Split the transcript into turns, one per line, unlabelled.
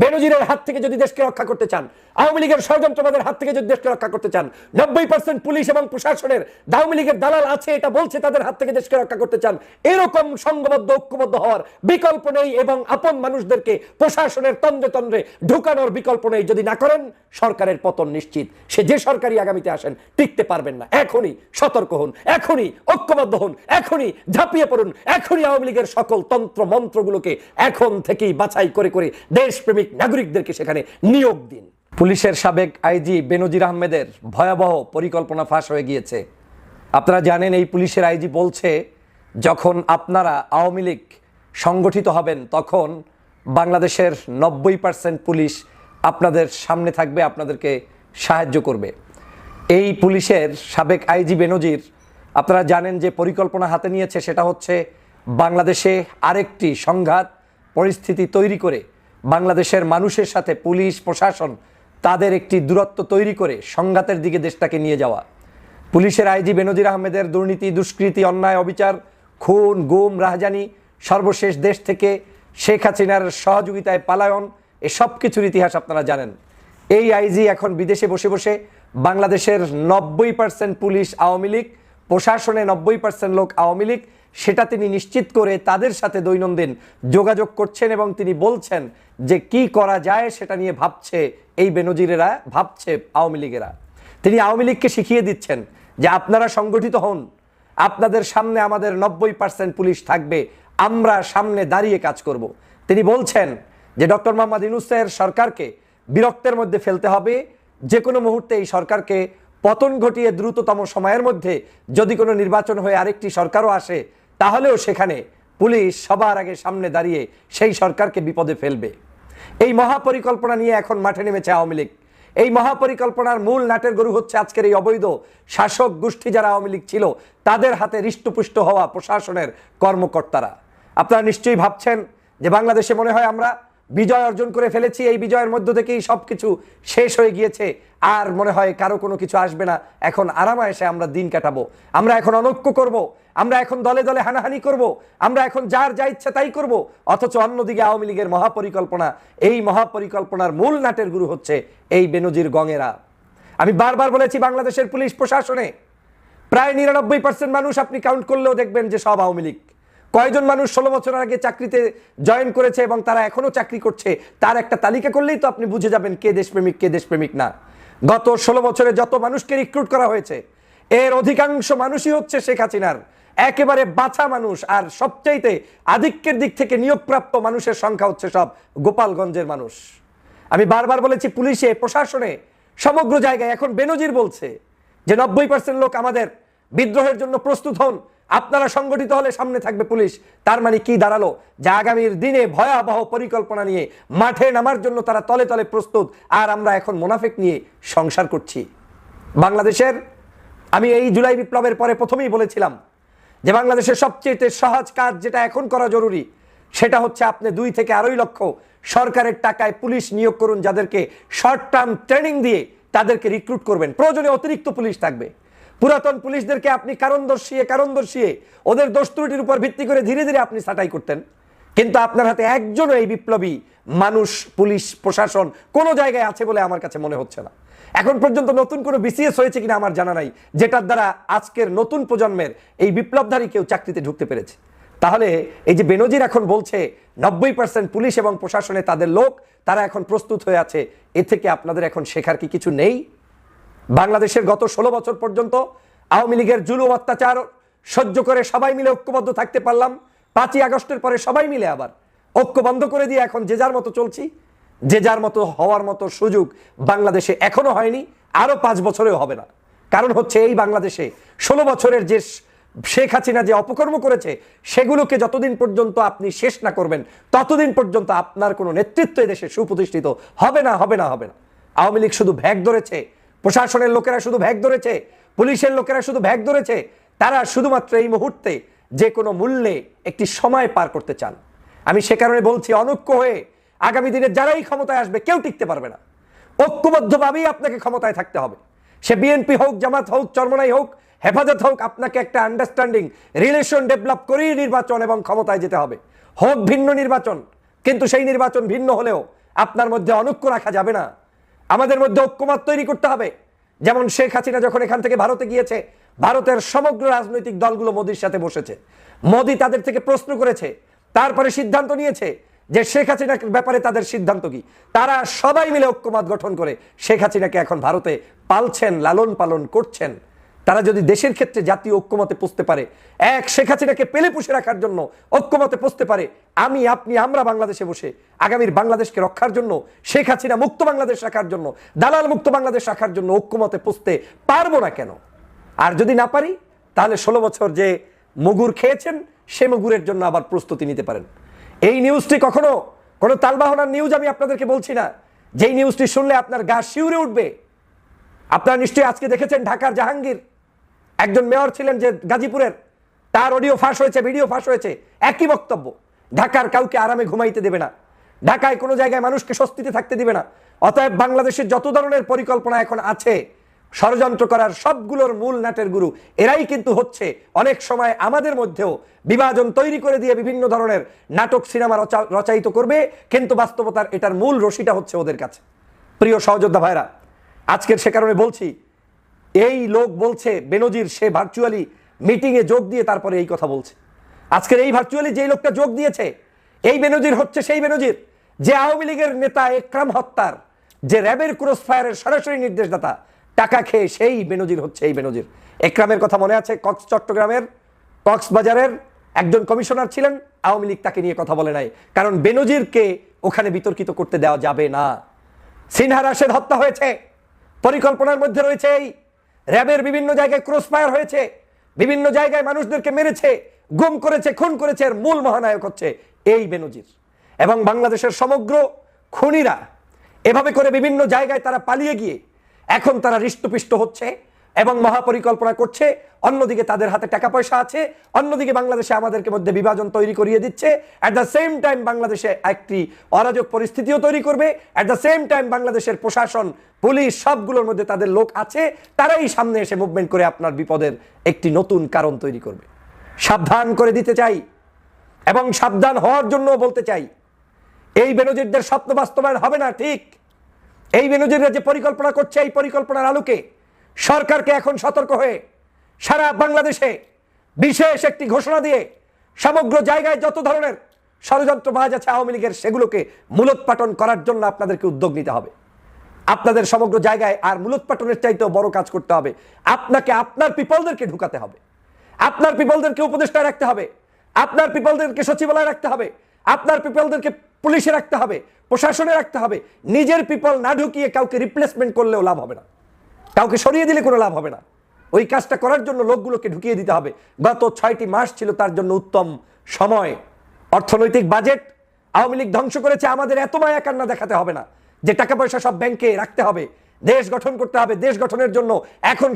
বেনজিরের হাত থেকে যদি দেশকে রক্ষা করতে চান, আওয়ামী লীগের ষড়যন্ত্রবাদের হাত থেকে যদি দেশকে রক্ষা করতে চান, নব্বই পার্সেন্ট পুলিশ এবং প্রশাসনের আওয়ামী লীগের দালাল আছে, এটা বলছে তাদের হাত থেকে দেশকে রক্ষা করতে চান, এরকম সংঘবদ্ধ, ঐক্যবদ্ধ হওয়ার বিকল্প নেই এবং আপন মানুষদেরকে প্রশাসনের তন্দ্রে তন্দ্রে ঢুকানোর বিকল্প নেই। যদি না করেন, সরকারের পতন নিশ্চিত। সে যে সরকারি আগামীতে আসেন, টিকতে পারবেন না। এখনই সতর্ক হন, এখনই ঐক্যবদ্ধ হন, এখনই ঝাঁপিয়ে পড়ুন, এখনই আওয়ামী লীগের সকল তন্ত্র মন্ত্রগুলোকে এখন থেকেই বাছাই করে করে দেশপ্রেমিক নাগরিকদেরকে সেখানে নিয়োগ দিন। পুলিশের সাবেক আইজি বেনজির আহমেদের ভয়াবহ পরিকল্পনা ফাঁস হয়ে গিয়েছে। আপনারা জানেন, এই পুলিশের আইজি বলছে, যখন আপনারা আওয়ামী লীগ সংগঠিত হবেন, তখন বাংলাদেশের নব্বই পার্সেন্ট পুলিশ আপনাদের সামনে থাকবে, আপনাদেরকে সাহায্য করবে। এই পুলিশের সাবেক আইজি বেনজির, আপনারা জানেন যে পরিকল্পনা হাতে নিয়েছে, সেটা হচ্ছে বাংলাদেশে আরেকটি সংঘাত, পরিস্থিতি তৈরি করে বাংলাদেশের মানুষের সাথে পুলিশ, প্রশাসন তাদের একটি দূরত্ব তৈরি করে সংঘাতের দিকে দেশটাকে নিয়ে যাওয়া। পুলিশের আইজি বেনজির আহমেদের দুর্নীতি, দুষ্কৃতি, অন্যায়, অবিচার, খুন, গুম, রাহজানি, সর্বশেষ দেশ থেকে শেখ হাসিনার সহযোগিতায় পালায়ন, এসব কিছুর ইতিহাস আপনারা জানেন। এই আইজি এখন বিদেশে বসে বসে বাংলাদেশের নব্বই পার্সেন্ট পুলিশ আওয়ামী লীগ, প্রশাসনে নব্বই পার্সেন্ট লোক আওয়ামী লীগ সেটা তিনি নিশ্চিত করে তাদের সাথে দৈনন্দিন যোগাযোগ করছেন এবং তিনি বলছেন যে কি করা যায় সেটা নিয়ে ভাবছে এই বেনজিরেরা, ভাবছে আওয়ামী লীগেরা তিনি আওয়ামী লীগকে শিখিয়ে দিচ্ছেন যে আপনারা সংগঠিত হন, আপনাদের সামনে আমাদের নব্বই পার্সেন্ট পুলিশ থাকবে, আমরা সামনে দাঁড়িয়ে কাজ করব। তিনি বলছেন যে ডক্টর মোহাম্মদ ইউনুসের সরকারকে বিরক্তের মধ্যে ফেলতে হবে যে কোনো মুহূর্তে এই সরকারকে পতন ঘটিয়ে দ্রুততম সময়ের মধ্যে যদি কোনো নির্বাচন হয়ে আরেকটি সরকারও আসে তাহলেও সেখানে পুলিশ সবার আগে সামনে দাঁড়িয়ে সেই সরকারকে বিপদে ফেলবে। এই মহাপরিকল্পনা নিয়ে এখন মাঠে নেমেছে আওয়ামী লীগ। এই মহাপরিকল্পনার মূল নাটের গরু হচ্ছে আজকের এই অবৈধ শাসক গোষ্ঠী যারা আওয়ামী লীগ ছিল, তাদের হাতে হৃষ্টপুষ্ট হওয়া প্রশাসনের কর্মকর্তারা। আপনারা নিশ্চয়ই ভাবছেন যে বাংলাদেশে মনে হয় আমরা বিজয় অর্জন করে ফেলেছি, এই বিজয়ের মধ্য থেকেই সব কিছু শেষ হয়ে গিয়েছে আর মনে হয় কারও কোনো কিছু আসবে না এখন আরামায়েসে আমরা দিন কাটাবো আমরা এখন অনৈক্য করব। আমরা এখন দলে দলে হানাহানি করব। আমরা এখন যার যা ইচ্ছা তাই করব। অথচ অন্যদিকে আওয়ামী লীগের মহাপরিকল্পনা, এই মহাপরিকল্পনার মূল নাটের গুরু হচ্ছে এই বেনজির গঙেরা আমি বারবার বলেছি বাংলাদেশের পুলিশ প্রশাসনে, প্রায় নিরানব্বই পার্সেন্ট মানুষ আপনি কাউন্ট করলেও দেখবেন যে সব আওয়ামী লীগ কয়জন মানুষ ষোলো বছর আগে চাকরিতে জয়েন করেছে এবং তারা এখনও চাকরি করছে, তার একটা তালিকা করলেই তো আপনি বুঝে যাবেন কে দেশপ্রেমিক কে দেশপ্রেমিক না। গত ষোলো বছরে যত মানুষকে রিক্রুট করা হয়েছে, এর অধিকাংশ মানুষই হচ্ছে শেখ হাসিনার। একেবারে বাছা মানুষ আর সবচাইতে আধিক্যের দিক থেকে নিয়োগপ্রাপ্ত মানুষের সংখ্যা হচ্ছে সব গোপালগঞ্জের মানুষ। আমি বারবার বলেছি পুলিশে, প্রশাসনে, সমগ্র জায়গায়, এখন বেনজির বলছে যে নব্বই পার্সেন্ট লোক আমাদের বিদ্রোহের জন্য প্রস্তুত হন আপনারা সংগঠিত হলে সামনে থাকবে পুলিশ। তার মানে কি দাঁড়াল? যে আগামীর দিনে ভয়াবহ পরিকল্পনা নিয়ে মাঠে নামার জন্য তারা তলে তলে প্রস্তুত। আর আমরা এখন মোনাফেক নিয়ে সংসার করছি। বাংলাদেশের, আমি এই জুলাই বিপ্লবের পরে প্রথমেই বলেছিলাম যে বাংলাদেশের সবচেয়ে সহজ কাজ যেটা এখন করা জরুরি, সেটা হচ্ছে আপনি দুই থেকে আড়াই লক্ষ সরকারের টাকায় পুলিশ নিয়োগ করুন, যাদেরকে শর্ট টার্ম ট্রেনিং দিয়ে তাদেরকে রিক্রুট করবেন। প্রয়োজনে অতিরিক্ত পুলিশ থাকবে। পুরাতন পুলিশদেরকে আপনি কারণ দর্শিয়ে কারণ দর্শিয়ে ওদের দোষ ত্রুটির উপর ভিত্তি করে ধীরে ধীরে আপনি ছাঁটাই করতেন। কিন্তু আপনার হাতে একজনও এই বিপ্লবী মানুষ, পুলিশ, প্রশাসন কোনো জায়গায় আছে বলে আমার কাছে মনে হচ্ছে না। এখন পর্যন্ত নতুন কোনো বিসিএস হয়েছে কিনা আমার জানা নাই, যেটার দ্বারা আজকের নতুন প্রজন্মের এই বিপ্লবধারী কেউ চাকরিতে ঢুকতে পেরেছে। তাহলে এই যে বেনজির এখন বলছে, নব্বই পার্সেন্ট পুলিশ এবং প্রশাসনে তাদের লোক, তারা এখন প্রস্তুত হয়ে আছে, এ থেকে আপনাদের এখন শেখার কি কিছু নেই? বাংলাদেশের গত ষোলো বছর পর্যন্ত আওয়ামী লীগের জুলুম, অত্যাচার সহ্য করে সবাই মিলে ঐক্যবদ্ধ থাকতে পারলাম। পাঁচই আগস্টের পরে সবাই মিলে আবার ঐক্য বন্ধ করে দিয়ে এখন যে যার মতো চলছি, যে যার মতো হওয়ার মতো সুযোগ বাংলাদেশে এখনও হয়নি আরও পাঁচ বছরেও হবে না। কারণ হচ্ছে এই বাংলাদেশে ষোলো বছরের যে শেখ হাসিনা যে অপকর্ম করেছে, সেগুলোকে যতদিন পর্যন্ত আপনি শেষ না করবেন, ততদিন পর্যন্ত আপনার কোনো নেতৃত্ব দেশে সুপ্রতিষ্ঠিত হবে না হবে না হবে না। আওয়ামী লীগ শুধু ভ্যাগ ধরেছে প্রশাসনের লোকেরা শুধু ভ্যাগ ধরেছে, পুলিশের লোকেরা শুধু ভ্যাগ ধরেছে, তারা শুধুমাত্র এই মুহূর্তে যে কোনো মূল্যে একটি সময় পার করতে চান। আমি সে কারণে বলছি, অনৈক্য হয়ে আগামী দিনে যারাই ক্ষমতায় আসবে, কেউ টিকতে পারবে না। ঐক্যবদ্ধভাবেই আপনাকে ক্ষমতায় থাকতে হবে। সে বিএনপি হোক, জামাত হোক, চরমনাই হোক, হেফাজত হোক, আপনাকে একটা আন্ডারস্ট্যান্ডিং রিলেশন ডেভেলপ করেই নির্বাচন এবং ক্ষমতায় যেতে হবে। হোক ভিন্ন নির্বাচন, কিন্তু সেই নির্বাচন ভিন্ন হলেও আপনার মধ্যে অনৈক্য রাখা যাবে না। আমাদের মধ্যে ঐক্যমত তৈরি করতে হবে। যেমন শেখ হাসিনা যখন এখান থেকে ভারতে গিয়েছে, ভারতের সমগ্র রাজনৈতিক দলগুলো মোদির সাথে বসেছে। মোদি তাদের থেকে প্রশ্ন করেছে, তারপরে সিদ্ধান্ত নিয়েছে যে শেখ হাসিনার ব্যাপারে তাদের সিদ্ধান্ত কি। তারা সবাই মিলে ঐক্যমত গঠন করে শেখ হাসিনাকে এখন ভারতে পালছেন, লালন পালন করছেন। তারা যদি দেশের ক্ষেত্রে জাতীয় ঐক্যমতে পুষতে পারে, এক শেখ হাসিনাকে পেলে পুষে রাখার জন্য ঐক্যমতে পুষতে পারে, আমি, আপনি, আমরা বাংলাদেশে বসে আগামীর বাংলাদেশকে রক্ষার জন্য, শেখ হাসিনা মুক্ত বাংলাদেশ রাখার জন্য, দালাল মুক্ত বাংলাদেশ রাখার জন্য ঐক্যমতে পুষতে পারব না কেন? আর যদি না পারি, তাহলে ষোলো বছর যে মুগুর খেয়েছেন, সে মুগুরের জন্য আবার প্রস্তুতি নিতে পারেন। এই নিউজটি কখনো, কোনো তালবাহনার নিউজ আমি আপনাদেরকে বলছি না। যেই নিউজটি শুনলে আপনার গা শিউরে উঠবে। আপনারা নিশ্চয়ই আজকে দেখেছেন ঢাকার জাহাঙ্গীর। একজন মেয়র ছিলেন যে গাজীপুরের, তার অডিও ফাঁস হয়েছে ভিডিও ফাঁস হয়েছে। একই বক্তব্য, ঢাকার কাউকে আরামে ঘুমাইতে দেবে না। ঢাকায় কোনো জায়গায় মানুষকে স্বস্তিতে থাকতে দিবে না। অতএব বাংলাদেশের যত ধরনের পরিকল্পনা এখন আছে, ষড়যন্ত্র করার সবগুলোর মূল নাটের গুরু, এরাই কিন্তু হচ্ছে অনেক সময় আমাদের মধ্যেও বিভাজন তৈরি করে দিয়ে বিভিন্ন ধরনের নাটক, সিনেমা রচা- রচায়িত করবে, কিন্তু বাস্তবতার এটার মূল রশিটা হচ্ছে ওদের কাছে। প্রিয় সহযোদ্ধা ভাইরা, আজকের সে কারণে বলছি এই লোক বলছে, বেনজির, সে ভার্চুয়ালি মিটিংয়ে যোগ দিয়ে তারপরে এই কথা বলছে। আজকের এই ভার্চুয়ালি যেই লোকটা যোগ দিয়েছে, এই বেনজির হচ্ছে সেই বেনজির, যে আওয়ামী লীগের নেতা একরাম হত্যার, যে র্যাবের ক্রস ফায়ারের সরাসরি নির্দেশদাতা, টাকা খেয়ে সেই বেনজির হচ্ছে, এই বেনজির। একরামের কথা মনে আছে? কক্স চট্টগ্রামের কক্সবাজারের একজন কমিশনার ছিলেন, আওয়ামী লীগ তাকে নিয়ে কথা বলে নাই। কারণ বেনজিরকে ওখানে বিতর্কিত করতে দেওয়া যাবে না। সিনহা রাশেদ হত্যা হয়েছে। পরিকল্পনার মধ্যে রয়েছে এই র্যাবের বিভিন্ন জায়গায় ক্রস ফায়ার হয়েছে, বিভিন্ন জায়গায় মানুষদেরকে মেরেছে, গুম করেছে, খুন করেছে, এর মূল মহানায়ক হচ্ছে এই বেনজির। এবং বাংলাদেশের সমগ্র খুনিরা এভাবে করে বিভিন্ন জায়গায় তারা পালিয়ে গিয়ে এখন তারা হৃষ্টপিষ্ট হচ্ছে। এবং মহাপরিকল্পনা করছে, অন্যদিকে তাদের হাতে টাকা পয়সা আছে, অন্যদিকে বাংলাদেশে আমাদেরকে মধ্যে বিভাজন তৈরি করিয়ে দিচ্ছে। অ্যাট দ্য সেম টাইম বাংলাদেশে একটি অরাজক পরিস্থিতিও তৈরি করবে। অ্যাট দ্য সেম টাইম বাংলাদেশের প্রশাসন, পুলিশ সবগুলোর মধ্যে তাদের লোক আছে। তারাই সামনে এসে মুভমেন্ট করে আপনার বিপদের একটি নতুন কারণ তৈরি করবে। সাবধান করে দিতে চাই এবং সাবধান হওয়ার জন্য বলতে চাই, এই বেনজিরদের স্বপ্ন বাস্তবায়ন হবে না, ঠিক? এই বেনজিররা যে পরিকল্পনা করছে, এই পরিকল্পনার আলোকে সরকারকে এখন সতর্ক হয়ে সারা বাংলাদেশে বিশেষ একটি ঘোষণা দিয়ে সমগ্র জায়গায় যত ধরনের ষড়যন্ত্র বাজ আছে আওয়ামী লীগের, সেগুলোকে মূলোৎপাটন করার জন্য আপনাদেরকে উদ্যোগ নিতে হবে। আপনাদের সমগ্র জায়গায় আর মূলোৎপাটনের চাইতেও বড় কাজ করতে হবে। আপনাকে আপনার পিপলদেরকে ঢুকাতে হবে। আপনার পিপলদেরকে উপদেষ্টায় রাখতে হবে। আপনার পিপলদেরকে সচিবালয়ে রাখতে হবে। আপনার পিপলদেরকে পুলিশে রাখতে হবে। প্রশাসনে রাখতে হবে। নিজের পিপল না ঢুকিয়ে কাউকে রিপ্লেসমেন্ট করলেও লাভ হবে না। কাউকে সরিয়ে দিলে কোনো লাভ হবে না। ওই কাজটা করার জন্য লোকগুলোকে ঢুকিয়ে দিতে হবে। গত ছয়টি মাস ছিল তার জন্য উত্তম সময়। অর্থনৈতিক বাজেট আওয়ামী লীগ ধ্বংস করেছে, আমাদের এত মায়া কান্না দেখাতে হবে না যে টাকা পয়সা সব ব্যাংকে রাখতে হবে। দেশ গঠন করতে হবে, দেশ গঠনের জন্য এখন